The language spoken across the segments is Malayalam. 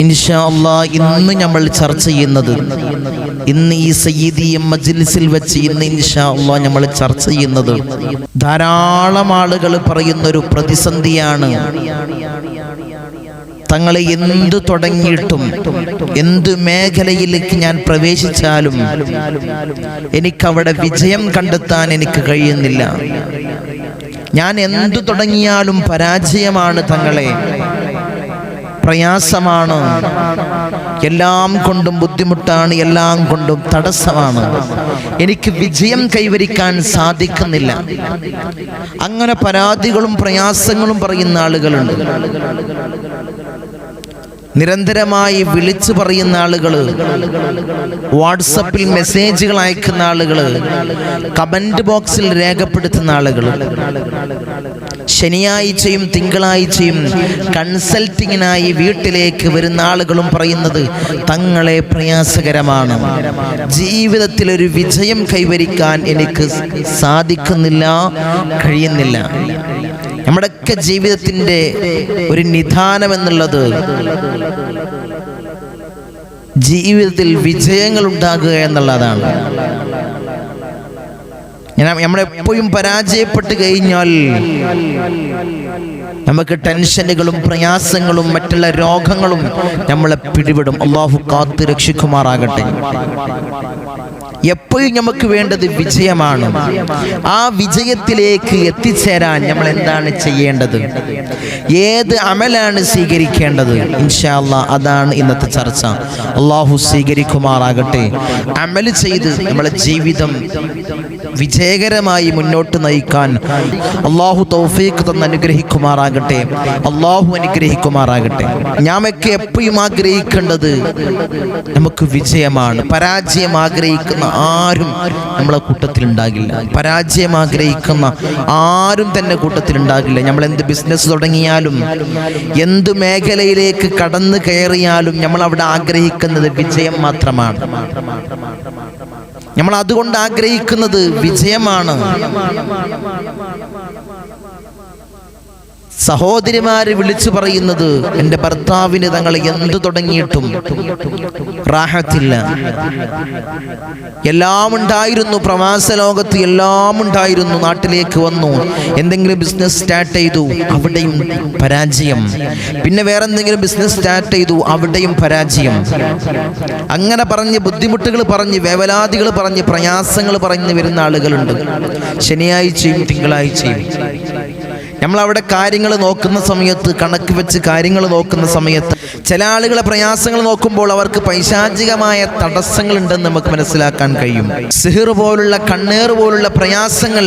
ഇൻഷാ അള്ളാ ഇന്ന് നമ്മൾ ചർച്ച ചെയ്യുന്നത് ഇന്ന് ഈ സയ്യിദീയ മജ്ലിസിൽ വെച്ച് ഇന്ന് ഇൻഷാ അള്ളാ നമ്മൾ ചർച്ച ചെയ്യുന്നത് ധാരാളം ആളുകൾ പറയുന്ന ഒരു പ്രതിസന്ധിയാണ്. തങ്ങളെ എന്ത് തുടങ്ങിയിട്ടും എന്ത് മേഖലയിലേക്ക് ഞാൻ പ്രവേശിച്ചാലും എനിക്കവിടെ വിജയം കണ്ടെത്താൻ എനിക്ക് കഴിയുന്നില്ല. ഞാൻ എന്തു തുടങ്ങിയാലും പരാജയമാണ് തങ്ങളെ. പ്രയാസമാണ്. എല്ലാം കൊണ്ടും ബുദ്ധിമുട്ടാണ് എല്ലാം കൊണ്ടും തടസ്സമാണ്. എനിക്ക് വിജയം കൈവരിക്കാൻ സാധിക്കുന്നില്ല. അങ്ങനെ പരാതികളും പ്രയാസങ്ങളും പറയുന്ന ആളുകളുണ്ട്. നിരന്തരമായി വിളിച്ചു പറയുന്ന ആളുകൾ വാട്സപ്പിൽ മെസ്സേജുകൾ അയക്കുന്ന ആളുകൾ കമന്റ് ബോക്സിൽ രേഖപ്പെടുത്തുന്ന ആളുകൾ ശനിയാഴ്ചയും തിങ്കളാഴ്ചയും കൺസൾട്ടിങ്ങിനായി വീട്ടിലേക്ക് വരുന്ന ആളുകളും പറയുന്നത് തങ്ങളെ പ്രയാസകരമാണ്. ജീവിതത്തിൽ ഒരു വിജയം കൈവരിക്കാൻ എനിക്ക് സാധിക്കുന്നില്ല കഴിയുന്നില്ല. നമ്മുടെയൊക്കെ ജീവിതത്തിന്റെ ഒരു നിധാനം എന്നുള്ളത് ജീവിതത്തിൽ വിജയങ്ങൾ ഉണ്ടാകുക എന്നുള്ളതാണ്. നമ്മളെപ്പോഴും പരാജയപ്പെട്ട് കഴിഞ്ഞാൽ നമുക്ക് ടെൻഷനുകളും പ്രയാസങ്ങളും മറ്റുള്ള രോഗങ്ങളും നമ്മളെ പിടിപെടും. അള്ളാഹു കാത്തു രക്ഷിക്കുമാറാകട്ടെ. എപ്പോഴും നമുക്ക് വേണ്ടത് വിജയമാണ്. ആ വിജയത്തിലേക്ക് എത്തിച്ചേരാൻ നമ്മൾ എന്താണ് ചെയ്യേണ്ടത്? ഏത് അമലാണ് സ്വീകരിക്കേണ്ടത്? ഇൻഷാല്ല അതാണ് ഇന്നത്തെ ചർച്ച. അള്ളാഹു സ്വീകരിക്കുമാറാകട്ടെ. അമൽ ചെയ്ത് നമ്മളെ ജീവിതം വിജയകരമായി മുന്നോട്ട് നയിക്കാൻ അള്ളാഹു തൗഫീഖ് തന്ന് അനുഗ്രഹിക്കുമാറാകട്ടെ. അള്ളാഹു അനുഗ്രഹിക്കുമാറാകട്ടെ. ഞാമൊക്കെ എപ്പോഴും ആഗ്രഹിക്കേണ്ടത് നമുക്ക് വിജയമാണ് പരാജയം ആഗ്രഹിക്കുന്ന ആരും നമ്മളെ കൂട്ടത്തിൽ ഉണ്ടാകില്ല പരാജയം ആഗ്രഹിക്കുന്ന ആരും തന്നെ കൂട്ടത്തിൽ ഉണ്ടാകില്ല നമ്മൾ എന്ത് ബിസിനസ് തുടങ്ങിയാലും എന്ത് മേഖലയിലേക്ക് കടന്നു കയറിയാലും നമ്മൾ അവിടെ ആഗ്രഹിക്കുന്നത് വിജയം മാത്രമാണ്. നമ്മൾ അതുകൊണ്ട് ആഗ്രഹിക്കുന്നത് വിജയമാണ്. സഹോദരിമാര് വിളിച്ചു പറയുന്നത് എന്റെ ഭർത്താവിന് തങ്ങൾ എന്തു തുടങ്ങിയിട്ടും എല്ലാം ഉണ്ടായിരുന്നു പ്രവാസ ലോകത്ത് എല്ലാം ഉണ്ടായിരുന്നു നാട്ടിലേക്ക് വന്നു. എന്തെങ്കിലും ബിസിനസ് സ്റ്റാർട്ട് ചെയ്തു അവിടെയും പരാജയം. പിന്നെ വേറെ എന്തെങ്കിലും ബിസിനസ് സ്റ്റാർട്ട് ചെയ്തു അവിടെയും പരാജയം. അങ്ങനെ പറഞ്ഞ് ബുദ്ധിമുട്ടുകൾ പറഞ്ഞ് വേവലാതികൾ പറഞ്ഞ് പ്രയാസങ്ങൾ പറഞ്ഞ് വരുന്ന ആളുകളുണ്ട്. ശനിയാഴ്ചയും തിങ്കളാഴ്ചയും. നമ്മൾ അവിടെ കാര്യങ്ങൾ നോക്കുന്ന സമയത്ത് കണക്ക് വെച്ച് കാര്യങ്ങൾ നോക്കുന്ന സമയത്ത് ചില ആളുകളെ പ്രയാസങ്ങൾ നോക്കുമ്പോൾ അവർക്ക് പൈശാചികമായ തടസ്സങ്ങൾ ഉണ്ടെന്ന് നമുക്ക് മനസ്സിലാക്കാൻ കഴിയും. സിഹിർ പോലുള്ള കണ്ണേർ പോലുള്ള പ്രയാസങ്ങൾ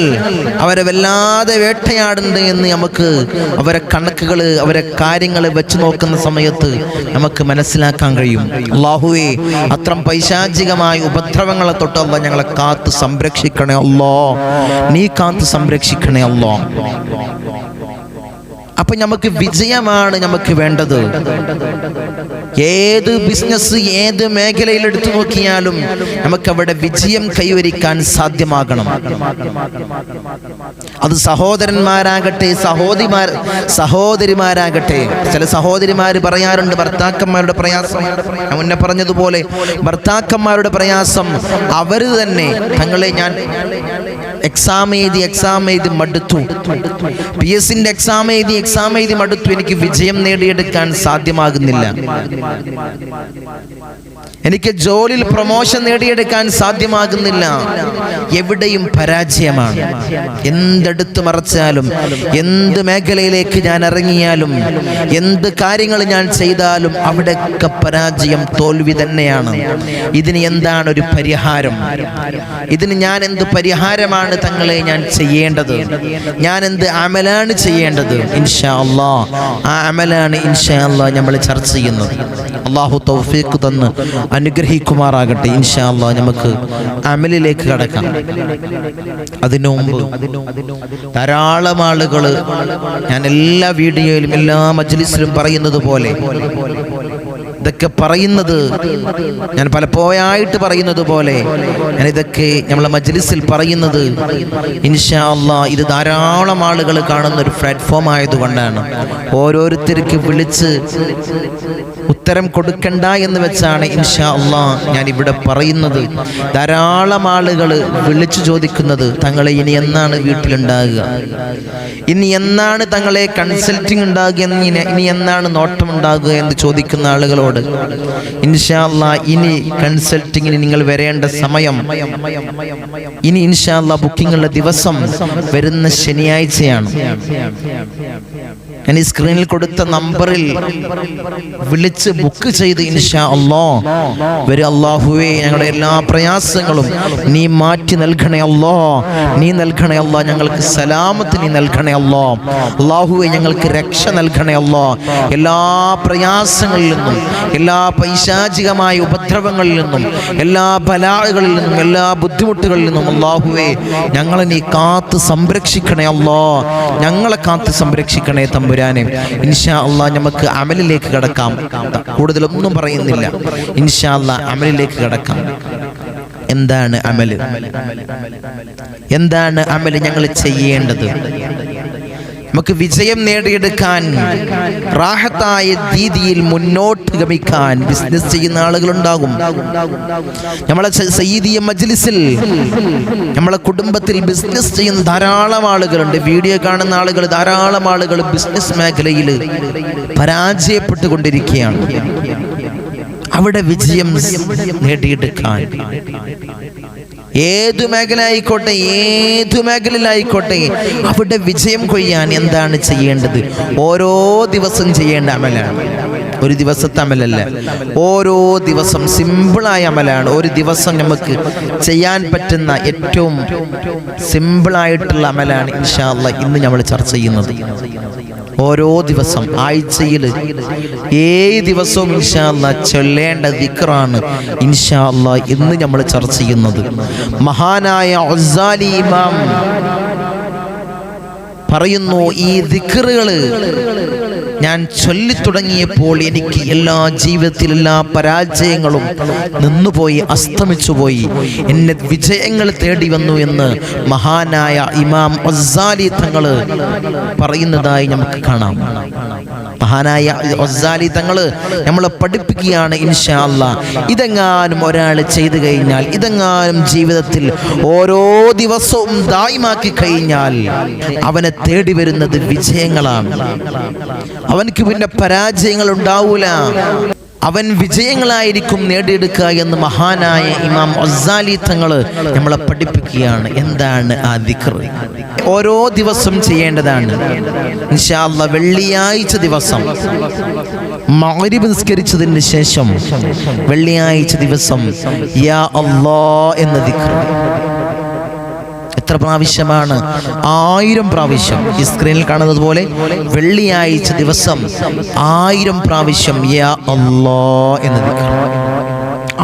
അവരെ വല്ലാതെ വേട്ടയാടുന്നുണ്ട് എന്ന് നമുക്ക് അവരെ കണക്കുകൾ അവരെ കാര്യങ്ങൾ വെച്ച് നോക്കുന്ന സമയത്ത് നമുക്ക് മനസ്സിലാക്കാൻ കഴിയും. അള്ളാഹുവേ അത്രം പൈശാചികമായ ഉപദ്രവങ്ങളെ തൊട്ടല്ല ഞങ്ങളെ കാത്ത് സംരക്ഷിക്കണേ അല്ലോ നീ കാത്ത് സംരക്ഷിക്കണേ അല്ലോ അപ്പൊ നമുക്ക് വിജയമാണ് നമുക്ക് വേണ്ടത്. ഏത് ബിസിനസ് ഏത് മേഖലയിൽ എടുത്തു നോക്കിയാലും നമുക്ക് അവിടെ വിജയം കൈവരിക്കാൻ സാധ്യമാകണം. അത് സഹോദരന്മാരാകട്ടെ സഹോദരിമാർ സഹോദരിമാരാകട്ടെ. ചില സഹോദരിമാർ പറയാറുണ്ട് ഭർത്താക്കന്മാരുടെ പ്രയാസം. മുന്നേ പറഞ്ഞതുപോലെ ഭർത്താക്കന്മാരുടെ പ്രയാസം അവർ തന്നെ തങ്ങളെ ഞാൻ എക്സാം എഴുതി എക്സാം എഴുതി മടുത്തു. പി എസിന്റെ എക്സാം എഴുതി എക്സാം എഴുതി മടുത്തു. എനിക്ക് വിജയം നേടിയെടുക്കാൻ സാധ്യമാകുന്നില്ല. എനിക്ക് ജോലിയിൽ പ്രൊമോഷൻ നേടിയെടുക്കാൻ സാധ്യമാകുന്നില്ല. എവിടെയും പരാജയമാണ്. എന്തെടുത്തു മറച്ചാലും എന്ത് മേഖലയിലേക്ക് ഞാൻ ഇറങ്ങിയാലും എന്ത് കാര്യങ്ങൾ ഞാൻ ചെയ്താലും അവിടെയൊക്കെ പരാജയം തോൽവി തന്നെയാണ്. ഇതിന് എന്താണ് ഒരു പരിഹാരം? ഇതിന് ഞാൻ എന്ത് പരിഹാരമാണ് തങ്ങളെ ഞാൻ ചെയ്യേണ്ടത്? ഞാൻ എന്ത് അമലാണ് ചെയ്യേണ്ടത്? ഇൻഷാ അള്ളാ ആ അമലാണ് ഇൻഷാ അള്ളാ നമ്മൾ ചർച്ച ചെയ്യുന്നത്. അള്ളാഹു തൗഫീഖ് തന്ന് അനുഗ്രഹിക്കുമാറാകട്ടെ. ഇൻഷാ നമുക്ക് അമലിലേക്ക് കടക്കാം. അതിനു മുമ്പ് ധാരാളം ആളുകൾ ഞാൻ എല്ലാ വീഡിയോയിലും എല്ലാ മജ്ലിസിലും പറയുന്നത് പോലെ ഇതൊക്കെ പറയുന്നത് ഞാൻ പലപ്പോഴായിട്ട് പറയുന്നത് പോലെ ഞാൻ ഇതൊക്കെ നമ്മളെ മജ്ലിസിൽ പറയുന്നത് ഇൻഷാ അള്ളാ ഇത് ധാരാളം ആളുകൾ കാണുന്ന ഒരു പ്ലാറ്റ്ഫോം ആയതുകൊണ്ടാണ്. ഓരോരുത്തർക്ക് വിളിച്ച് ഉത്തരം കൊടുക്കണ്ട എന്ന് വെച്ചാണ് ഇൻഷാ അള്ളാ ഞാൻ ഇവിടെ പറയുന്നത്. ധാരാളം ആളുകൾ വിളിച്ചു ചോദിക്കുന്നത് തങ്ങളെ ഇനി എന്നാണ് വീട്ടിലുണ്ടാകുക? ഇനി എന്നാണ് തങ്ങളെ കൺസൾട്ടിങ് ഉണ്ടാകുക എന്ന് ഇനി എന്നാണ് നോട്ടം ഉണ്ടാകുക എന്ന് ചോദിക്കുന്ന ആളുകളോട്? ഇൻഷാ അള്ളാ ഇനി കൺസൾട്ടിങ്ങിന് നിങ്ങൾ വരേണ്ട സമയം ഇനി ഇൻഷാ അള്ളാ ബുക്കിംഗുള്ള ദിവസം വരുന്ന ശനിയാഴ്ചയാണ്. ഞാൻ ഈ സ്ക്രീനിൽ കൊടുത്ത നമ്പറിൽ വിളിച്ച് ബുക്ക് ചെയ്ത് ഇൻഷാ അല്ലോ വരെ അള്ളാഹുവേ ഞങ്ങളുടെ എല്ലാ പ്രയാസങ്ങളും നീ മാറ്റി നൽകണേ അല്ലോ നീ നൽകണേ അല്ലോ ഞങ്ങൾക്ക് സലാമത്ത് നീ നൽകണേ അല്ലോ അള്ളാഹുവെ ഞങ്ങൾക്ക് രക്ഷ നൽകണേ അല്ലോ എല്ലാ പ്രയാസങ്ങളിൽ നിന്നും എല്ലാ പൈശാചികമായ ഉപദ്രവങ്ങളിൽ നിന്നും എല്ലാ ബലാളുകളിൽ നിന്നും എല്ലാ ബുദ്ധിമുട്ടുകളിൽ നിന്നും അള്ളാഹുവേ ഞങ്ങളെ നീ കാത്ത് സംരക്ഷിക്കണേ അല്ലോ ഞങ്ങളെ കാത്ത് സംരക്ഷിക്കണേ തമ്പുരാനെ ഇൻഷാ അള്ളാഹ് നമുക്ക് അമലിലേക്ക് കടക്കാം. കൂടുതലൊന്നും പറയുന്നില്ല. ഇൻഷാ അള്ളാഹ് അമലിലേക്ക് കടക്കാം. എന്താണ് അമൽ? എന്താണ് അമൽ ഞങ്ങൾ ചെയ്യേണ്ടത്? നമുക്ക് വിജയം നേടിയെടുക്കാൻ റാഹത്തായ രീതിയിൽ മുന്നോട്ട് ഗമിക്കാൻ ബിസിനസ് ചെയ്യുന്ന ആളുകളുണ്ടാകും. നമ്മളെ സയ്യിദിയ മജ്ലിസിൽ നമ്മളെ കുടുംബത്തിൽ ബിസിനസ് ചെയ്യുന്ന ധാരാളം ആളുകളുണ്ട്. വീഡിയോ കാണുന്ന ആളുകൾ ധാരാളം ആളുകൾ ബിസിനസ് മേഖലയിൽ പരാജയപ്പെട്ടുകൊണ്ടിരിക്കുകയാണ്. അവിടെ വിജയം നേടിയെടുക്കാൻ. ഏതു മേഖല ആയിക്കോട്ടെ ഏതു മേഖലയിലായിക്കോട്ടെ അവിടെ വിജയം കൊയ്യാൻ എന്താണ് ചെയ്യേണ്ടത്? ഓരോ ദിവസം ചെയ്യേണ്ട അമലാണ്. ഒരു ദിവസത്തെ അമലല്ല. ഓരോ ദിവസം സിമ്പിളായ അമലാണ്. ഒരു ദിവസം നമുക്ക് ചെയ്യാൻ പറ്റുന്ന ഏറ്റവും സിമ്പിളായിട്ടുള്ള അമലാണ് ഇൻഷാല്ല ഇന്ന് നമ്മൾ ചർച്ച ചെയ്യുന്നത്. ഓരോ ദിവസം ആഴ്ചയിൽ ഏഴ് ദിവസവും ഇൻഷാല്ല ചൊല്ലേണ്ട ദിക്റാണ് ഇൻഷാല്ല ഇന്ന് നമ്മൾ ചർച്ച ചെയ്യുന്നത്. മഹാനായ ഇമാം പറയുന്നു ഈ ദിക്റുകൾ ഞാൻ ചൊല്ലിത്തുടങ്ങിയപ്പോൾ എനിക്ക് എല്ലാ ജീവിതത്തിലെല്ലാ പരാജയങ്ങളും നിന്നുപോയി അസ്തമിച്ചുപോയി. എന്നെ വിജയങ്ങൾ തേടി വന്നു എന്ന് മഹാനായ ഇമാം ഒസാലി തങ്ങൾ പറയുന്നതായി നമുക്ക് കാണാം. മഹാനായ ഒസാലി തങ്ങൾ നമ്മളെ പഠിപ്പിക്കുകയാണ് ഇൻഷാ അല്ലാ ഇതെങ്ങാനും ഒരാൾ ചെയ്തു കഴിഞ്ഞാൽ ഇതെങ്ങാനും ജീവിതത്തിൽ ഓരോ ദിവസവും ദായിമാക്കി കഴിഞ്ഞാൽ അവനെ തേടി വരുന്നത് വിജയങ്ങളാണ്. അവനക്ക് പിന്നെ പരാജയങ്ങൾ ഉണ്ടാവൂല. അവൻ വിജയങ്ങളായിരിക്കും നേടിയെടുക്കുക എന്ന് മഹാനായ ഇമാം ഒസാലി തങ്ങൾ നമ്മളെ പഠിപ്പിക്കുകയാണ്. എന്താണ് ആ ദിക്ർ? ഓരോ ദിവസം ചെയ്യേണ്ടതാണ്. അല്ലാ വെള്ളിയാഴ്ച ദിവസം മഗ്രിബ് നിസ്കരിച്ചതിന് ശേഷം വെള്ളിയാഴ്ച ദിവസം യാ അള്ളാ എന്ന ദിക്ർ. എത്ര പ്രാവശ്യമാണ്? ആയിരം പ്രാവശ്യം. ഈ സ്ക്രീനിൽ കാണുന്നത് പോലെ വെള്ളിയാഴ്ച ദിവസം ആയിരം പ്രാവശ്യം യാ അല്ലോ എന്ന്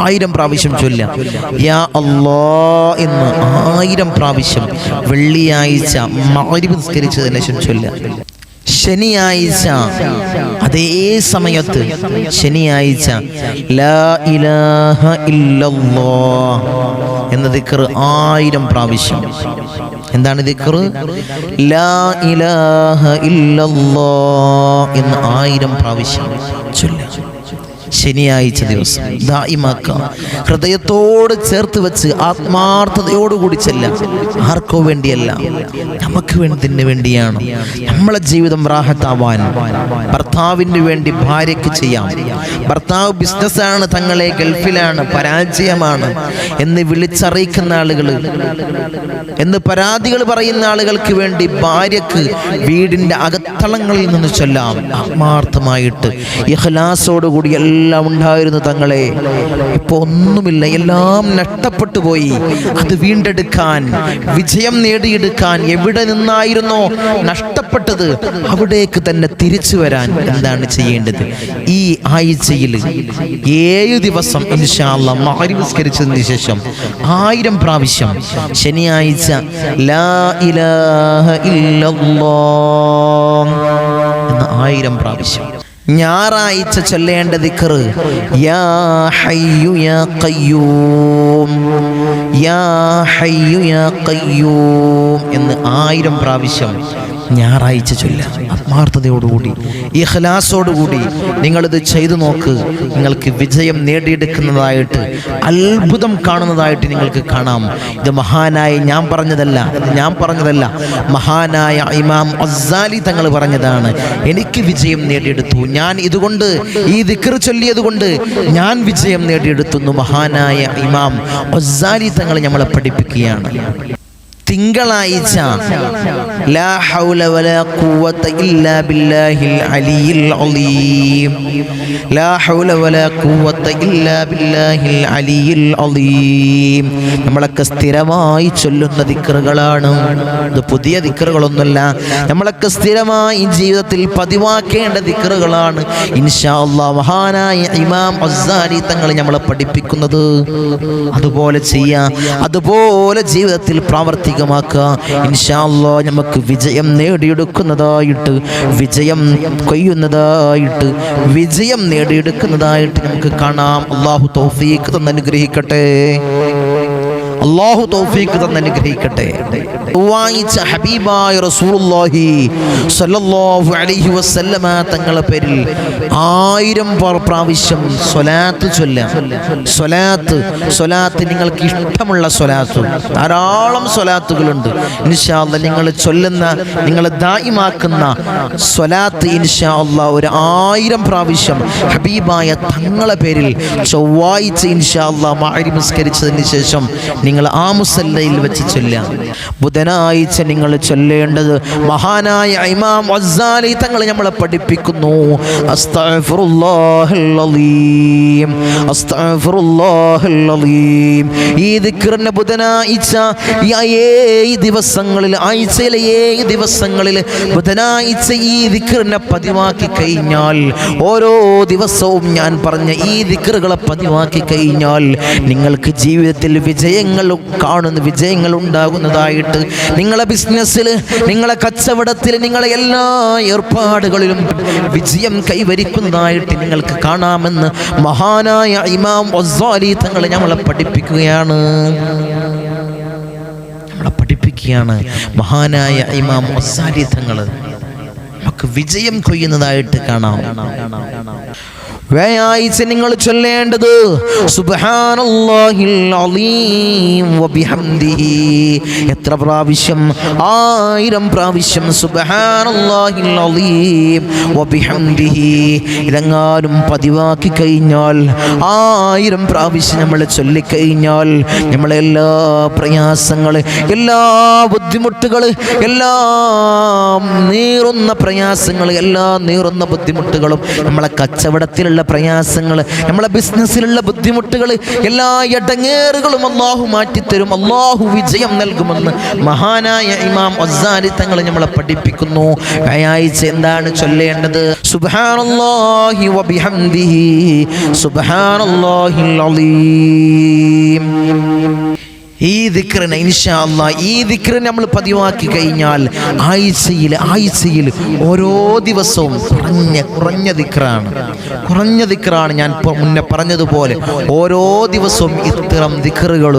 ആയിരം പ്രാവശ്യം ചൊല്ലാം യാ അല്ലോ എന്ന് ആയിരം പ്രാവശ്യം വെള്ളിയാഴ്ച മഗ്രിബ് നിസ്കരിച്ചതിന് ശേഷം ചൊല്ലാം ശനിയാഴ്ച അതേ സമയത്ത് ശനിയാഴ്ച ലാ ഇലാഹ ഇല്ലല്ലാഹ് എന്ന ദിക്കർ ആയിരം പ്രാവശ്യം. എന്താണ് ദിക്കർ ലാ ഇലാഹ ഇല്ലല്ലാഹ് എന്ന് ആയിരം പ്രാവശ്യം ശനിയാഴ്ച ദിവസം. ദായിമാക്കുക ഹൃദയത്തോട് ചേർത്ത് വെച്ച് ആത്മാർത്ഥതയോടുകൂടി ചെല്ല. ആർക്കോ വേണ്ടിയല്ല. നമുക്ക് വേണ്ടതിന് വേണ്ടിയാണ്. നമ്മളെ ജീവിതം റാഹത്താവാൻ. ഭർത്താവിന് വേണ്ടി ഭാര്യയ്ക്ക് ചെയ്യാം. ഭർത്താവ് ബിസിനസ്സാണ് തങ്ങളെ ഗൾഫിലാണ് പരാജയമാണ് എന്ന് വിളിച്ചറിയിക്കുന്ന ആളുകൾ എന്ന് പരാതികൾ പറയുന്ന ആളുകൾക്ക് വേണ്ടി ഭാര്യക്ക് വീടിന്റെ അകത്തളങ്ങളിൽ നിന്ന് ചൊല്ലാം. ആത്മാർത്ഥമായിട്ട് ഇഹ്ലാസോടുകൂടി എല്ലാം ഉണ്ടായിരുന്നു തങ്ങളെ. ഇപ്പൊ ഒന്നുമില്ല. എല്ലാം നഷ്ടപ്പെട്ടു പോയി. അത് വീണ്ടെടുക്കാൻ വിജയം നേടിയെടുക്കാൻ എവിടെ നിന്നായിരുന്നോ നഷ്ടപ്പെട്ടത് അവിടേക്ക് തന്നെ തിരിച്ചു വരാൻ എന്താണ് ചെയ്യേണ്ടത്? ഈ ആഴ്ചയിൽ ഏഴ് ദിവസം ഇൻഷാല്ല മാരിസ്കരിച്ചതിന് ശേഷം ആയിരം പ്രാവശ്യം ശനിയാഴ്ച ആയിരം പ്രാവശ്യം ഞായറാഴ്ച ചൊല്ലേണ്ട ദിക്കറ്. യാ ഹയ്യു യാ കയ്യൂം യാ ഹയ്യു യാ കയ്യൂം എന്ന് ആയിരം പ്രാവശ്യം ഞായറാഴ്ച ചൊല്ല. ആത്മാർത്ഥതയോടുകൂടി ഇഖ്ലാസോടുകൂടി നിങ്ങളിത് ചെയ്തു നോക്ക്. നിങ്ങൾക്ക് വിജയം നേടിയെടുക്കുന്നതായിട്ട് അത്ഭുതം കാണുന്നതായിട്ട് നിങ്ങൾക്ക് കാണാം. ഇത് മഹാനായി ഞാൻ പറഞ്ഞതല്ല ഞാൻ പറഞ്ഞതല്ല. മഹാനായ ഇമാം അസാലി തങ്ങൾ പറഞ്ഞതാണ് എനിക്ക് വിജയം നേടിയെടുത്തു. ഞാൻ ഇതുകൊണ്ട് ഈ ദിക്കർ ചൊല്ലിയത് കൊണ്ട് ഞാൻ വിജയം നേടിയെടുത്തുന്നു മഹാനായ ഇമാം അസാലി തങ്ങൾ നമ്മളെ പഠിപ്പിക്കുകയാണ്. തിങ്കളാഴ്ച. ലാ ഹൗല വലാ ഖുവത ഇല്ലാ ബില്ലാഹിൽ അലീം. ലാ ഹൗല വലാ ഖുവത ഇല്ലാ ബില്ലാഹിൽ അലീം. നമ്മളൊക്കെ സ്ഥിരമായി ചൊല്ലുന്ന ദിക്റുകളാണ് ഇത് പുതിയ ദിക്റുകളൊന്നുമല്ല നമ്മളൊക്കെ സ്ഥിരമായി ജീവിതത്തിൽ പതിവാക്കേണ്ട ദിക്റുകളാണ് ഇൻഷാ മഹാനായ ഇമാം അസാരി തങ്ങൾ നമ്മളെ പഠിപ്പിക്കുന്നത്. അതുപോലെ ചെയ്യാം. അതുപോലെ ജീവിതത്തിൽ പ്രാവർത്തികമാക്കുക ഇൻഷാല്ലോ നമുക്ക് വിജയം നേടിയെടുക്കുന്നതായിട്ട് വിജയം കൊയ്യുന്നതായിട്ട് വിജയം നേടിയെടുക്കുന്നതായിട്ട് നമുക്ക് കാണാം. അള്ളാഹു തൗഫീഖ് തന്ന് അനുഗ്രഹിക്കട്ടെ അള്ളാഹു തൗഫീഖ് തന്നെ അനുഗ്രഹിക്കട്ടെ. വായിച്ച ഹബീബായ റസൂലുള്ളാഹി സല്ലല്ലാഹു അലൈഹി വസല്ലമ തങ്ങളുടെ പേരിൽ ആയിരം പ്ര- പ്രാവശ്യം സ്വലാത്ത് ചൊല്ലാം. സ്വലാത്ത് സ്വലാത്ത് നിങ്ങൾക്ക് ഇഷ്ടമുള്ള സ്വലാത്ത്. ധാരാളം സ്വലാത്തുകളുണ്ട്. ഇൻഷാ അല്ലാ നിങ്ങൾ ചൊല്ലുന്ന നിങ്ങൾ ദായിമാക്കുന്ന സ്വലാത്ത് ഇൻഷാ അല്ലാ ഒരു ആയിരം പ്രാവശ്യം ഹബീബായ തങ്ങളെ പേരിൽ ചൊവ്വാഴ്ച ഇൻഷാ അല്ലാ മാരി നിസ്കരിച്ചതിന് ശേഷം ആ മുസല്ലയിൽ വെച്ച് ചൊല്ലാം ബുധനാഴ്ച നിങ്ങൾ ചൊല്ലേണ്ടത് മഹാനായ ഇമാം അസ്സാലി തങ്ങൾ നമ്മളെ പഠിപ്പിക്കുന്നു. ഈ ദിക്റിന്റെ ബുധനാഴ്ച ഏഴ് ദിവസങ്ങളിൽ ആഴ്ചയിലെ ഏഴ് ദിവസങ്ങളിൽ ബുധനാഴ്ച ഈ ദിക്റിനെ പതിവാക്കി കഴിഞ്ഞാൽ ഓരോ ദിവസവും ഞാൻ പറഞ്ഞ ഈ ദിക്റുകളെ പതിവാക്കി കഴിഞ്ഞാൽ നിങ്ങൾക്ക് ജീവിതത്തിൽ വിജയങ്ങൾ കാണുന്ന വിജയങ്ങൾ ഉണ്ടാകുന്നതായിട്ട് നിങ്ങളെ ബിസിനസ്സിൽ നിങ്ങളെ കച്ചവടത്തിൽ നിങ്ങളെ എല്ലാ ഏർപ്പാടുകളിലും വിജയം കൈവരിക്കുന്നതായിട്ട് നിങ്ങൾക്ക് കാണാമെന്ന് മഹാനായ ഇമാം ഒസാലി തങ്ങളെ ഞങ്ങളെ പഠിപ്പിക്കുകയാണ്. പഠിപ്പിക്കുകയാണ്. മഹാനായ ഇമാം ഒസാലി തങ്ങൾ നമുക്ക് വിജയം കൊയ്യുന്നതായിട്ട് കാണാം. വ്യാഴാഴ്ച നിങ്ങൾ ചൊല്ലേണ്ടത്. എത്ര പ്രാവശ്യം? ആയിരം പ്രാവശ്യം. ഇതെങ്ങാനും പതിവാക്കി കഴിഞ്ഞാൽ ആയിരം പ്രാവശ്യം നമ്മൾ ചൊല്ലിക്കഴിഞ്ഞാൽ നമ്മളെ എല്ലാ പ്രയാസങ്ങൾ എല്ലാ ബുദ്ധിമുട്ടുകൾ എല്ലാം നീറുന്ന പ്രയാസങ്ങൾ എല്ലാ നീറുന്ന ബുദ്ധിമുട്ടുകളും നമ്മളെ കച്ചവടത്തിലുള്ള പ്രയാസങ്ങൾ നമ്മളെ ബിസിനസ്സിലുള്ള ബുദ്ധിമുട്ടുകൾ എല്ലാ ഇടങ്ങേറുകളും അള്ളാഹു മാറ്റിത്തരും. അള്ളാഹു വിജയം നൽകുമെന്ന് മഹാനായ ഇമാം ഒസാരി തങ്ങൾ നമ്മളെ പഠിപ്പിക്കുന്നു. വ്യാഴാഴ്ച എന്താണ് ചൊല്ലേണ്ടത്? സുബ്ഹാനല്ലാഹി വബിഹംദിഹി സുബ്ഹാനല്ലാഹിൽ അലീം. ഈ ദിക്റിനെ ഇൻഷാല്ല ഈ ദിക്രൻ നമ്മൾ പതിവാക്കി കഴിഞ്ഞാൽ ആഴ്ചയിൽ ആഴ്ചയിൽ ഓരോ ദിവസവും കുറഞ്ഞ കുറഞ്ഞ ദിക്രാണ് കുറഞ്ഞ ദിക്രാണ് ഞാൻ മുന്നേ പറഞ്ഞതുപോലെ. ഓരോ ദിവസവും ഇത്തരം ദിക്റുകൾ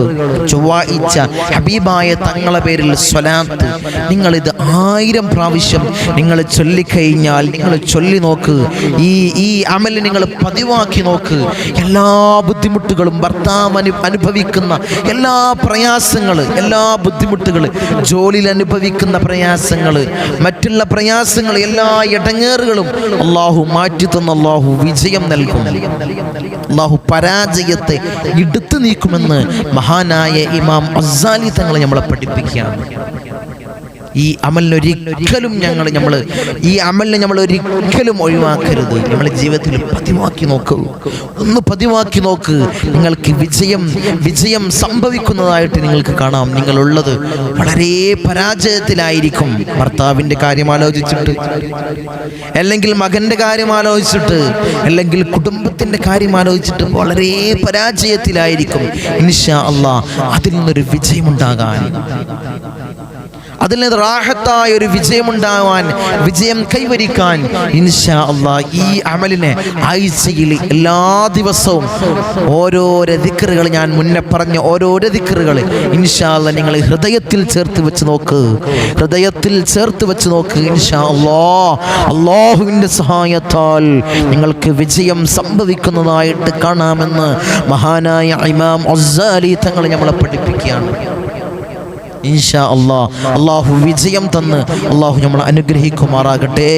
ചൊവ്വാഴ്ച ഹബീബായ തങ്ങളെ പേരിൽ സ്വലാത്ത്. നിങ്ങളിത് ആയിരം പ്രാവശ്യം നിങ്ങൾ ചൊല്ലിക്കഴിഞ്ഞാൽ നിങ്ങൾ ചൊല്ലി നോക്ക്. ഈ ഈ അമൽ നിങ്ങൾ പതിവാക്കി നോക്ക്. എല്ലാ ബുദ്ധിമുട്ടുകളും ഭർത്താവ് അനുഭവിക്കുന്ന എല്ലാ പ്രയാസങ്ങൾ എല്ലാ ബുദ്ധിമുട്ടുകൾ ജോലിയിൽ അനുഭവിക്കുന്ന പ്രയാസങ്ങൾ മറ്റുള്ള പ്രയാസങ്ങൾ എല്ലാ ഇടങ്ങേറുകളും അള്ളാഹു മാറ്റി തന്ന അള്ളാഹു വിജയം നൽകും. അള്ളാഹു പരാജയത്തെ എടുത്തു നീക്കുമെന്ന് മഹാനായ ഇമാം അസാലി തങ്ങളെ നമ്മളെ പഠിപ്പിക്കുകയാണ്. ഈ അമലിനൊരിക്കലും ഞങ്ങൾ നമ്മൾ ഈ അമലിനെ നമ്മൾ ഒരിക്കലും ഒഴിവാക്കരുത്. നമ്മൾ ജീവിതത്തിൽ പതിവാക്കി നോക്കൂ. ഒന്ന് പതിവാക്കി നോക്ക്. നിങ്ങൾക്ക് വിജയം വിജയം സംഭവിക്കുന്നതായിട്ട് നിങ്ങൾക്ക് കാണാം. നിങ്ങളുള്ളത് വളരെ പരാജയത്തിലായിരിക്കും. ഭർത്താവിന്റെ കാര്യം ആലോചിച്ചിട്ട് അല്ലെങ്കിൽ മകന്റെ കാര്യം ആലോചിച്ചിട്ട് അല്ലെങ്കിൽ കുടുംബത്തിന്റെ കാര്യം ആലോചിച്ചിട്ട് വളരെ പരാജയത്തിലായിരിക്കും. ഇൻഷാ അള്ളാ അതിൽ നിന്നൊരു വിജയമുണ്ടാകാൻ. അതിൽ നിന്ന് റാഹത്തായ ഒരു വിജയമുണ്ടാവാൻ വിജയം കൈവരിക്കാൻ ഇൻഷാ അള്ളാ ഈ അമലിനെ ആഴ്ചയിൽ എല്ലാ ദിവസവും ഓരോരോ ദിക്കറുകൾ ഞാൻ മുന്നേ പറഞ്ഞ ഓരോരോ ദിക്കറുകൾ ഇൻഷാ അല്ല നിങ്ങൾ ഹൃദയത്തിൽ ചേർത്ത് വെച്ച് നോക്ക്. ഹൃദയത്തിൽ ചേർത്ത് വെച്ച് നോക്ക് ഇൻഷാ അള്ളാ അള്ളാഹുവിന്റെ സഹായത്താൽ നിങ്ങൾക്ക് വിജയം സംഭവിക്കുന്നതായിട്ട് കാണാമെന്ന് മഹാനായ ഇമാം അസാലി തങ്ങൾ നമ്മളെ പഠിപ്പിക്കുകയാണ്. ഇൻഷാ അള്ളാ അള്ളാഹു വിജയം തന്ന്. അള്ളാഹു നമ്മൾ അനുഗ്രഹിക്കുമാറാകട്ടെ.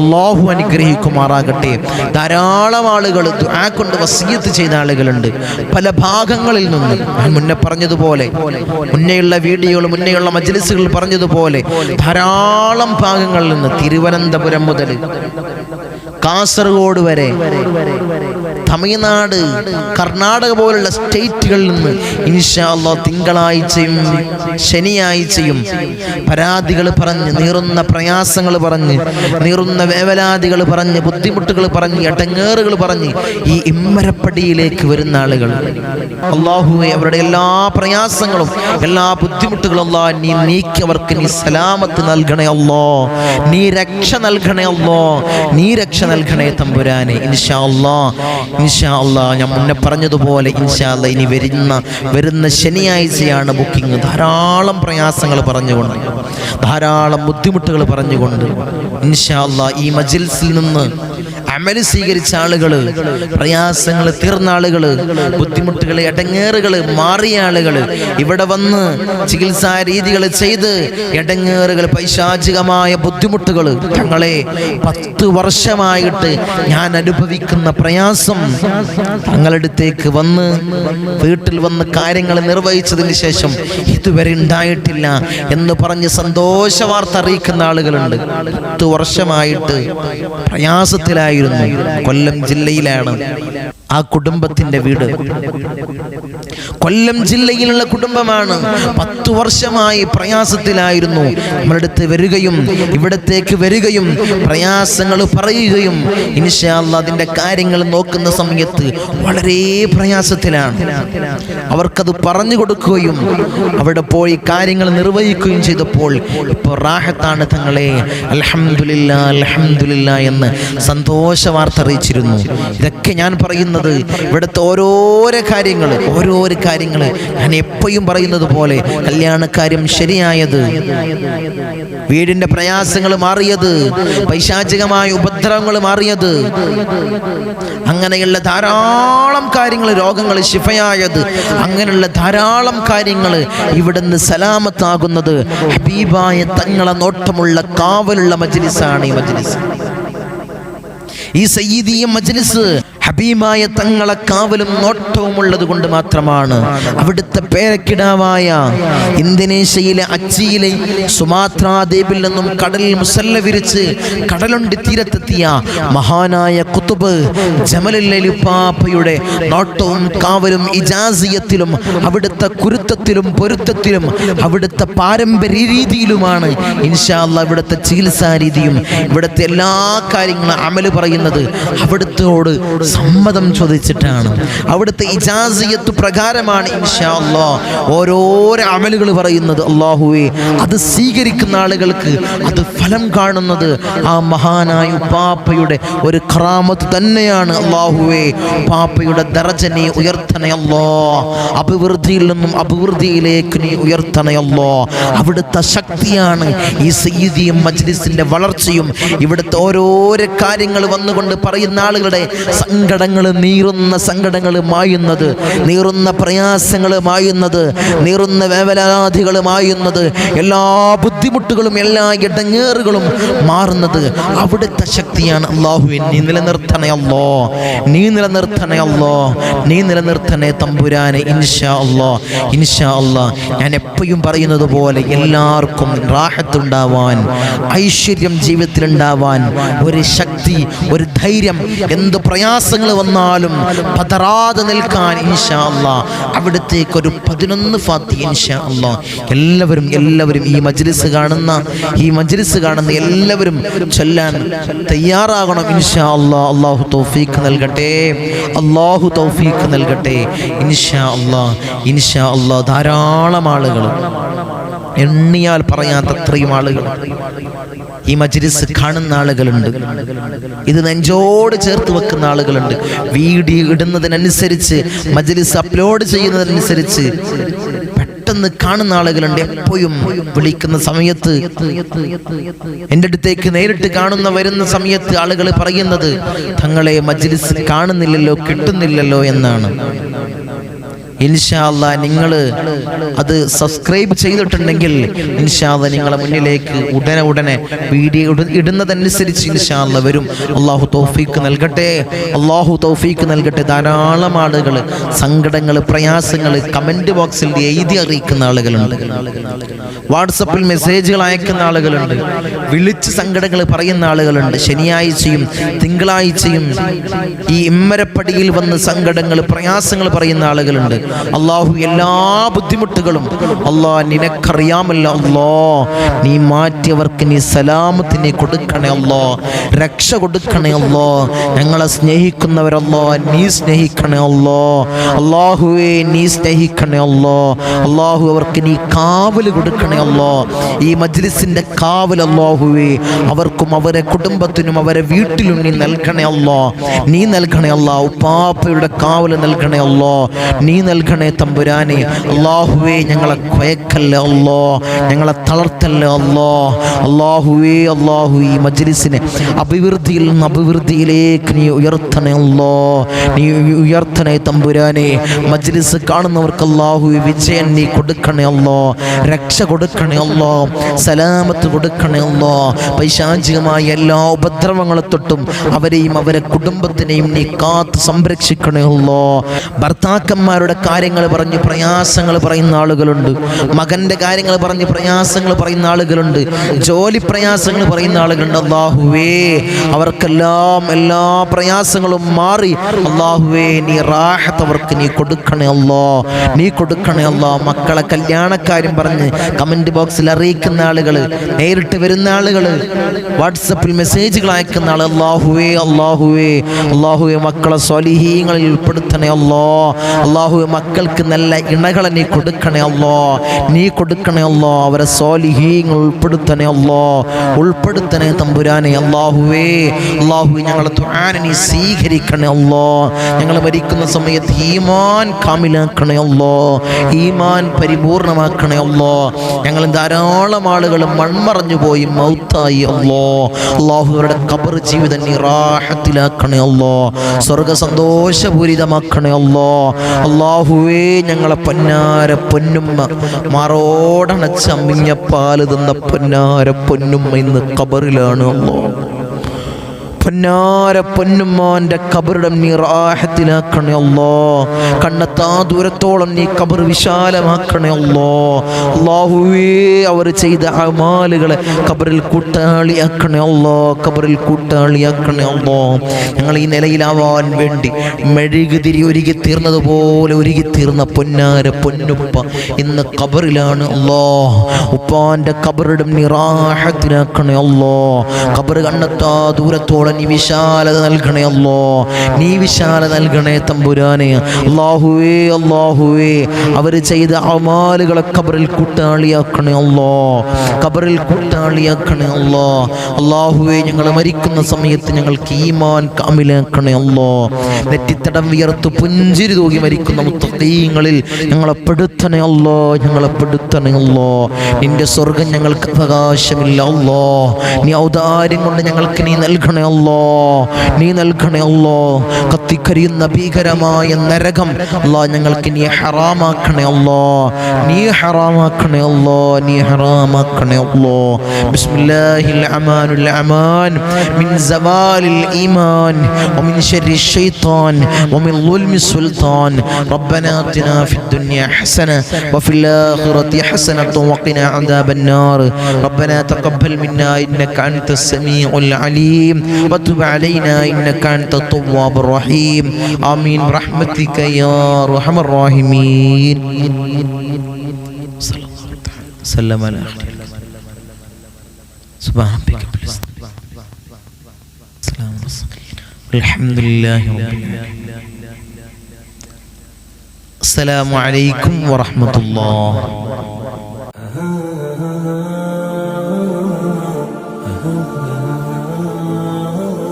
അള്ളാഹു അനുഗ്രഹിക്കുമാറാകട്ടെ. ധാരാളം ആളുകൾ ദുആ കൊണ്ട് വസീയത്ത് ചെയ്ത ആളുകളുണ്ട്. പല ഭാഗങ്ങളിൽ നിന്ന്. ഞാൻ മുന്നേ പറഞ്ഞതുപോലെ മുന്നേയുള്ള വീഡിയോകൾ മുന്നേയുള്ള മജ്ലിസുകൾ പറഞ്ഞതുപോലെ ധാരാളം ഭാഗങ്ങളിൽ നിന്ന് തിരുവനന്തപുരം മുതൽ കാസർഗോഡ് വരെ തമിഴ്നാട് കർണാടക പോലുള്ള സ്റ്റേറ്റുകളിൽ നിന്ന് ഇൻഷാ അള്ളാ തിങ്കളാഴ്ചയും ശനിയാഴ്ചയും പരാതികൾ പറഞ്ഞ് നീറുന്ന പ്രയാസങ്ങൾ പറഞ്ഞ് നീറുന്ന വേവലാതികൾ പറഞ്ഞ് ബുദ്ധിമുട്ടുകൾ പറഞ്ഞ് എട്ടങ്ങേറുകൾ പറഞ്ഞ് ഈ ഇമ്മരപ്പടിയിലേക്ക് വരുന്ന ആളുകൾ. അള്ളാഹുവെ അവരുടെ എല്ലാ പ്രയാസങ്ങളും എല്ലാ ബുദ്ധിമുട്ടുകളും നീ നീക്കി അവർക്ക് നീ സലാമത്ത് നൽകണേ അല്ലോ. നീ രക്ഷ നൽകണേ അല്ലോ. നീ രക്ഷ നൽകണേ തമ്പുരാനെ. ഇൻഷാ അല്ലാ ഇൻഷാ അള്ളാ ഞാൻ മുന്നേ പറഞ്ഞതുപോലെ ഇൻഷാ അല്ല ഇനി വരുന്ന വരുന്ന ശനിയാഴ്ചയാണ് ബുക്കിംഗ് ധാരാളം പ്രയാസങ്ങൾ പറഞ്ഞുകൊണ്ട് ധാരാളം ബുദ്ധിമുട്ടുകൾ പറഞ്ഞുകൊണ്ട് ഇൻഷാ അല്ല ഈ മജിൽസിൽ നിന്ന് അമൽ സ്വീകരിച്ച ആളുകൾ പ്രയാസങ്ങൾ തീർന്ന ആളുകൾ ബുദ്ധിമുട്ടുകൾ ഇടങ്ങേറുകൾ മാറിയ ആളുകൾ ഇവിടെ വന്ന് ചികിത്സാ രീതികൾ ചെയ്ത് ഇടങ്ങേറുകൾ പൈശാചികമായ ബുദ്ധിമുട്ടുകൾ തങ്ങളെ പത്ത് വർഷമായിട്ട് ഞാൻ അനുഭവിക്കുന്ന പ്രയാസം തങ്ങളടുത്തേക്ക് വന്ന് വീട്ടിൽ വന്ന് കാര്യങ്ങൾ നിർവഹിച്ചതിന് ശേഷം ഇതുവരെ ഉണ്ടായിട്ടില്ല എന്ന് പറഞ്ഞ് സന്തോഷ വാർത്ത അറിയിക്കുന്ന ആളുകളുണ്ട്. പത്ത് വർഷമായിട്ട് പ്രയാസത്തിലായിരുന്നു. കൊല്ലം ജില്ലയിലാണ് ആ കുടുംബത്തിന്റെ വീട്. കൊല്ലം ജില്ലയിലുള്ള കുടുംബമാണ് പത്തു വർഷമായി പ്രയാസത്തിലായിരുന്നു. നമ്മളടുത്ത് വരികയും ഇവിടത്തേക്ക് വരികയും പ്രയാസങ്ങൾ പറയുകയും ഇൻഷാല്ല അതിന്റെ കാര്യങ്ങൾ നോക്കുന്ന സമയത്ത് വളരെ പ്രയാസത്തിലാണ്. അവർക്കത് പറഞ്ഞു കൊടുക്കുകയും അവിടെ പോയി കാര്യങ്ങൾ നിർവഹിക്കുകയും ചെയ്തപ്പോൾ ഇപ്പോൾ റാഹത്താണ് തങ്ങളെ. അലഹമില്ല അലഹമില്ല എന്ന് സന്തോഷ വാർത്ത അറിയിച്ചിരുന്നു. ഇതൊക്കെ ഞാൻ പറയുന്നത് ഇവിടുത്തെ ഓരോരോ കാര്യങ്ങൾ ഓരോരോ കാര്യങ്ങൾ ഞാൻ എപ്പോഴും പറയുന്നത് പോലെ കല്യാണക്കാര്യം ശരിയായത് വീടിന്റെ പ്രയാസങ്ങൾ മാറിയത് പൈശാചികമായ ഉപദ്രവങ്ങൾ മാറിയത് അങ്ങനെയുള്ള ധാരാളം കാര്യങ്ങൾ രോഗങ്ങൾ ശിഫയായത് അങ്ങനെയുള്ള ധാരാളം കാര്യങ്ങൾ ഇവിടുന്ന് സലാമത്താകുന്നത് ഹബീബായ തങ്ങളെ നോട്ടമുള്ള കാവലുള്ള മജ്ലിസാണ് ഈ മജ്ലിസ്. ഈ സയ്യിദീയ മജ്ലിസ് ഹബീബായ തങ്ങളെ കാവലും നോട്ടവും ഉള്ളത് കൊണ്ട് മാത്രമാണ്. അവിടുത്തെ പേരക്കിടാവായ ഇന്തോനേഷ്യയിലെ അച്ചിയിലെ സുമാത്ര ദ്വീപിൽ നിന്നും കടലിൽ മുസല്ല വിരിച്ച് കടലുണ്ടി തീരത്തെത്തിയ മഹാനായ കുത്തുബ് ജമലുപ്പാപ്പയുടെ നോട്ടവും കാവലും ഇജാസിയത്തിലും അവിടുത്തെ കുരുത്തത്തിലും പൊരുത്തത്തിലും അവിടുത്തെ പാരമ്പര്യ രീതിയിലുമാണ് ഇൻഷാല്ല ഇവിടുത്തെ ചികിത്സാ രീതിയും ഇവിടുത്തെ എല്ലാ കാര്യങ്ങളും അമൽ പറയുന്നത് അവിടുത്തോട് സമ്മതം ചോദിച്ചിട്ടാണ്. അവിടുത്തെ ഇജാസിയത്ത് പ്രകാരമാണ് ഇൻഷാ അല്ലാ ഓരോരോ അമലുകൾ പറയുന്നത്. അള്ളാഹുവേ അത് സ്വീകരിക്കുന്ന ആളുകൾക്ക് അത് ഫലം കാണുന്നത് ആ മഹാനായ പാപ്പയുടെ ഒരു ക്രാമത്ത് തന്നെയാണ്. അള്ളാഹുവേ പാപ്പയുടെ ദർജനെ ഉയർത്തണയല്ലോ അഭിവൃദ്ധിയിൽ നിന്നും അഭിവൃദ്ധിയിലേക്ക് നീ ഉയർത്തണയല്ലോ അവിടുത്തെ ശക്തിയാണ് ഈ സയ്യിദിയും മജ്ലിസിന്റെ വളർച്ചയും. ഇവിടുത്തെ ഓരോരോ കാര്യങ്ങൾ വന്നുകൊണ്ട് പറയുന്ന ആളുകളുടെ സങ്കടങ്ങൾ നീറുന്ന സങ്കടങ്ങൾ മായുന്നത് നീറുന്ന പ്രയാസങ്ങൾ മായുന്നത് നീറുന്ന വേവലാധികൾ മായുന്നത് എല്ലാ ബുദ്ധിമുട്ടുകളും എല്ലാ ഇടങ്ങേറുകളും മാറുന്നത് അവിടുത്തെ ശക്തിയാണ് അള്ളാഹുവിൻ നീ നിലനിർത്തണയല്ലോ നീ നിലനിർത്തണയല്ലോ നീ നിലനിർത്തണേ തമ്പുരാനെ ഇൻഷാ അല്ലോ. ഇൻഷാ അല്ലാ. ഞാൻ എപ്പോഴും പറയുന്നത് പോലെ എല്ലാവർക്കും റാഹത്തുണ്ടാവാൻ ഐശ്വര്യം ജീവിതത്തിലുണ്ടാവാൻ ഒരു ശക്തി ഒരു ധൈര്യം എന്ത് പ്രയാസങ്ങൾ വന്നാലും പതറാതെ നിൽക്കാൻ ഇൻഷാ അള്ളാ അവിടത്തേക്ക് ഒരു പതിനൊന്ന് ഫാത്തി ഇൻഷാ അള്ളാ എല്ലാവരും എല്ലാവരും ഈ മജ്ലിസ് കാണുന്ന ഈ മജ്ലിസ് കാണുന്ന എല്ലാവരും ചൊല്ലാൻ തയ്യാറാകണം ഇൻഷാ അള്ളാ അള്ളാഹു തൗഫീഖ് നൽകട്ടെ. അള്ളാഹു തൗഫീഖ് നൽകട്ടെ. ഇൻഷാ അള്ളാ ഇൻഷാ അള്ളാ ധാരാളം ആളുകൾ എണ്ണിയാൽ പറയാത്ത അത്രയും ആളുകൾ ഈ മജ്ലിസ് കാണുന്ന ആളുകളുണ്ട്. ഇത് നെഞ്ചോട് ചേർത്ത് വെക്കുന്ന ആളുകളുണ്ട്. വീഡിയോ ഇടുന്നതിനനുസരിച്ച് മജ്ലിസ് അപ്ലോഡ് ചെയ്യുന്നതിനനുസരിച്ച് പെട്ടെന്ന് കാണുന്ന ആളുകളുണ്ട്. എപ്പോഴും വിളിക്കുന്ന സമയത്ത് എന്റെ അടുത്തേക്ക് നേരിട്ട് കാണുന്ന വരുന്ന സമയത്ത് ആളുകൾ പറയുന്നത് തങ്ങളെ മജ്ലിസ് കാണുന്നില്ലല്ലോ കിട്ടുന്നില്ലല്ലോ എന്നാണ്. ഇൻഷാല്ല നിങ്ങൾ അത് സബ്സ്ക്രൈബ് ചെയ്തിട്ടുണ്ടെങ്കിൽ ഇൻഷാല്ല നിങ്ങളെ മുന്നിലേക്ക് ഉടനെ ഉടനെ വീഡിയോ ഇട- ഇടുന്നതനുസരിച്ച് ഇൻഷാല്ല വരും. അള്ളാഹു തൗഫീക്ക് നൽകട്ടെ. അള്ളാഹു തൗഫീക്ക് നൽകട്ടെ. ധാരാളം ആളുകൾ സങ്കടങ്ങൾ പ്രയാസങ്ങൾ കമന്റ് ബോക്സിൽ എഴുതി അറിയിക്കുന്ന ആളുകളുണ്ട്. വാട്സപ്പിൽ മെസ്സേജുകൾ അയക്കുന്ന ആളുകളുണ്ട്. വിളിച്ച് സങ്കടങ്ങൾ പറയുന്ന ആളുകളുണ്ട്. ശനിയാഴ്ചയും തിങ്കളാഴ്ചയും ഈ ഇമ്മരപ്പടിയിൽ വന്ന് സങ്കടങ്ങൾ പ്രയാസങ്ങൾ പറയുന്ന ആളുകളുണ്ട്. അള്ളാഹു എല്ലാ ബുദ്ധിമുട്ടുകളും അള്ളാ നിനക്കറിയാമല്ലോ അല്ലോ നീ മാറ്റിയവർക്ക് നീ സലാമത്തിന് കൊടുക്കണേ അല്ലോ രക്ഷ കൊടുക്കണേ അല്ലോ ഞങ്ങളെ സ്നേഹിക്കുന്നവരല്ലോ നീ സ്നേഹിക്കണേ അല്ലോ അള്ളാഹുവേ നീ സ്നേഹിക്കണേ അല്ലോ അള്ളാഹു അവർക്ക് നീ കാവൽ കൊടുക്കണേ അല്ലോ ഈ മജ്ലിസിന്റെ കാവൽ അള്ളാഹുവേ അവർക്കും അവരെ കുടുംബത്തിനും അവരെ വീട്ടിലും നീ നൽകണേ അല്ലോ നീ നൽകണേ അല്ലോ ഉപ്പാപ്പയുടെ കാവൽ നൽകണേ അല്ലോ നീ നൽകണേ തമ്പുരാനെ. അള്ളാഹുവേ ഞങ്ങളെ കൊയക്കല്ലേ അല്ലോ ഞങ്ങളെ തളർത്തല്ലേ അല്ലോ അള്ളാഹുവേ അള്ളാഹു ഈ മജ്ലിസിനെ അഭിവൃദ്ധിയിൽ നിന്ന് അഭിവൃദ്ധിയിലേക്ക് നീ ഉയർത്തണേ അല്ലോ നീ ഉയർത്തണേ തമ്പുരാനെ. മജ്ലിസ് കാണുന്നവർക്ക് അള്ളാഹു വിജയം നീ കൊടുക്കണേ അല്ലോ രക്ഷ കൊടുക്കണേ അല്ലോ സലാമത്ത് കൊടുക്കണേ അല്ലോ പൈശാചികമായ എല്ലാ ഉപദ്രവങ്ങളെ തൊട്ടും അവരെയും അവരെ കുടുംബത്തിനെയും നീ കാത്ത് സംരക്ഷിക്കണേ അല്ലോ ഭർത്താക്കന്മാരുടെ കാര്യങ്ങൾ പറഞ്ഞ് പ്രയാസങ്ങൾ പറയുന്ന ആളുകളുണ്ട്. മകന്റെ കാര്യങ്ങൾ പറഞ്ഞ് പ്രയാസങ്ങൾ പറയുന്ന ആളുകളുണ്ട്. ജോലി പ്രയാസങ്ങൾ പറയുന്ന ആളുകളുണ്ട്. അള്ളാഹുവേ അവർക്കെല്ലാം എല്ലാ പ്രയാസങ്ങളും മാറി. അള്ളാഹുവേ നീ റാഹത്ത് അവർക്ക് നീ കൊടുക്കണേ അല്ലോ. നീ കൊടുക്കണേ അല്ലോ. മക്കളെ കല്യാണക്കാരും പറഞ്ഞ് കമന്റ് ബോക്സിൽ അറിയിക്കുന്ന ആളുകൾ നേരിട്ട് വരുന്ന ആളുകൾ വാട്സപ്പിൽ മെസ്സേജുകൾ അയക്കുന്ന ആൾ അള്ളാഹുവേ അള്ളാഹുവേ അള്ളാഹുവേ മക്കളെ സ്വലിഹീങ്ങളിൽ ഉൾപ്പെടുത്തണേ അല്ലോ. അള്ളാഹുവെ മക്കൾക്ക് നല്ല ഇണകളെ നീ കൊടുക്കണേ അല്ലോ. നീ കൊടുക്കണേ അല്ലോ. അവരെ സ്വാലിഹീങ്ങൾ ഉൾപ്പെടുത്തണേ അല്ലോ. ഉൾപ്പെടുത്തണേ തമ്പുരാനെ. അള്ളാഹുവേ അള്ളാഹു ഞങ്ങളെ ദുആനെ നീ സ്വീകരിക്കണേ ഞങ്ങൾ മരിക്കുന്ന സമയത്ത് ഈമാൻ കാമിലാക്കണേ അല്ലോ. ഈമാൻ പരിപൂർണമാക്കണേ അല്ലോ. ഞങ്ങൾ ധാരാളം ആളുകൾ മൺമറഞ്ഞു പോയി മൗത്തായി അല്ലോ. അള്ളാഹുവരുടെ കബർ ജീവിതം നീ റാഹത്തിലാക്കണേ അല്ലോ. സ്വർഗ സന്തോഷപൂരിതമാക്കണേ അല്ലോ അള്ളാഹുവേ ഞങ്ങളെ പൊന്നാര പൊന്നുമ്മ മറോടണച്ചമ്മിഞ്ഞ പാൽ തന്ന പൊന്നാര പൊന്നുമ്മ ഇന്ന് കബറിലാണ് അല്ലോ പൊന്നാര പൊന്നുമ്മാന്റെ കബറിടം നീ റാഹത്തിലാക്കണേ അല്ലോ. കണ്ണെത്താ ദൂരത്തോളം നീ കബർ വിശാലമാക്കണേ അല്ലോ. അള്ളാഹുവേ അവർ ചെയ്ത അമാലുകളെ കബറിൽ കൂട്ടാളിയാക്കണേ അല്ലോ. കബറിൽ കൂട്ടാളിയാക്കണേ അല്ലോ. ഞങ്ങൾ ഈ നിലയിലാവാൻ വേണ്ടി മെഴുകുതിരി ഒരുകി തീർന്നതുപോലെ ഒരുകി തീർന്ന പൊന്നാര പൊന്നുപ്പ ഇന്ന് കബറിലാണ് അല്ലോ. ഉപ്പാന്റെ കബറിടം നീ റാഹത്തിലാക്കണേ അല്ലോ. കബർ കണ്ണെത്താ ദൂരത്തോളം നീ വിശാലത നൽകണേ അല്ലോ. നീ വിശാല നൽകണേ തമ്പുരാനെ. അള്ളാഹുവേ അള്ളാഹുവേ അവർ ചെയ്ത അമാലുകളെ കബറിൽ കൂട്ടാളിയാക്കണേ അല്ലോ. കബറിൽ കൂട്ടാളിയാക്കണേ അല്ലോ. അള്ളാഹുവേ ഞങ്ങൾ മരിക്കുന്ന സമയത്ത് ഞങ്ങൾക്ക് ഈമാൻ കാമിലാക്കണേ അല്ലോ. നെറ്റിത്തടം വിയർത്ത് പുഞ്ചിരി തൂകി മരിക്കുന്ന മുത്തീങ്ങളിൽ ഞങ്ങളെ പെടുത്തണേ അല്ലോ. ഞങ്ങളെ പെടുത്തണേ അല്ലോ. നിന്റെ സ്വർഗം ഞങ്ങൾക്ക് അവകാശമില്ല അല്ലോ. നീ ഔദാര്യം കൊണ്ട് ഞങ്ങൾക്ക് നീ നൽകണേ അല്ലോ. നീ നൽകണേ അല്ലോ കത്തിക്കരിയുന്ന ഭീകരമായ നരകം അല്ലോ ഞങ്ങൾക്ക് നീ ഹറാമാക്കണേ അല്ലോ നീ ഹറാമാക്കണേ അല്ലോ നീ ഹറാമാക്കണേ അല്ലോ ബിസ്മില്ലാഹിൽ അമാനുൽ അമാൻ മിൻ സവാലിൽ ഈമാൻ ومن شر الشيطان ومن ظلم السلطان ربنا اتنا في الدنيا حسنه وفي الاخره حسنه وقنا عذاب النار ربنا تقبل منا انك انت السميع العليم وتب علينا إنك أنت التواب الرحيم. آمين. برحمتك يا أرحم الراحمين. صلى الله تعالى وسلم على خير سبحان ربك السلام الحمد لله رب العالمين. السلام عليكم ورحمة الله.